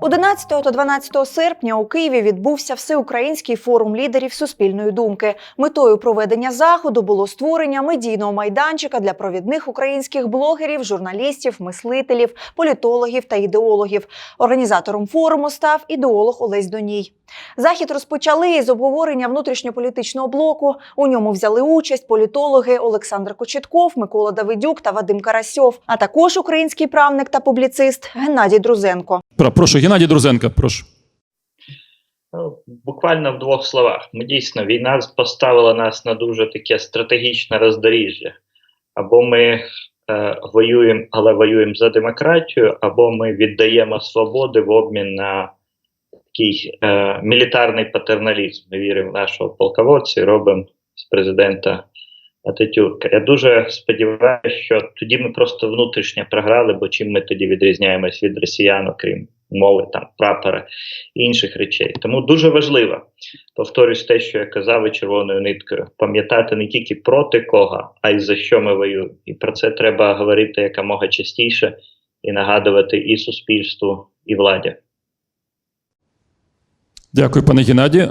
11 та 12 серпня у Києві відбувся всеукраїнський форум лідерів суспільної думки. Метою проведення заходу було створення медійного майданчика для провідних українських блогерів, журналістів, мислителів, політологів та ідеологів. Організатором форуму став ідеолог Олесь Доній. Захід розпочали із обговорення внутрішньополітичного блоку. У ньому взяли участь політологи Олександр Кочетков, Микола Давидюк та Вадим Карасьов, а також український правник та публіцист Геннадій Друзенко. Про- Прошу, Геннадій Друзенко, прошу. Ну, буквально в двох словах. Ми дійсно війна поставила нас на дуже таке стратегічне роздоріжжя. Або ми е, воюємо, але воюємо за демократію, або ми віддаємо свободи в обмін на такий е, мілітарний патерналізм. Ми віримо в нашого полководця і робимо з президента Ататюрка. Я дуже сподіваюся, що тоді ми просто внутрішньо програли, бо чим ми тоді відрізняємось від росіян, окрім мови, там прапора і інших речей. Тому дуже важливо, повторюсь те, що я казав і червоною ниткою, пам'ятати не тільки проти кого, а й за що ми воюємо. І про це треба говорити якомога частіше і нагадувати і суспільству, і владі. Дякую, пане Геннадію.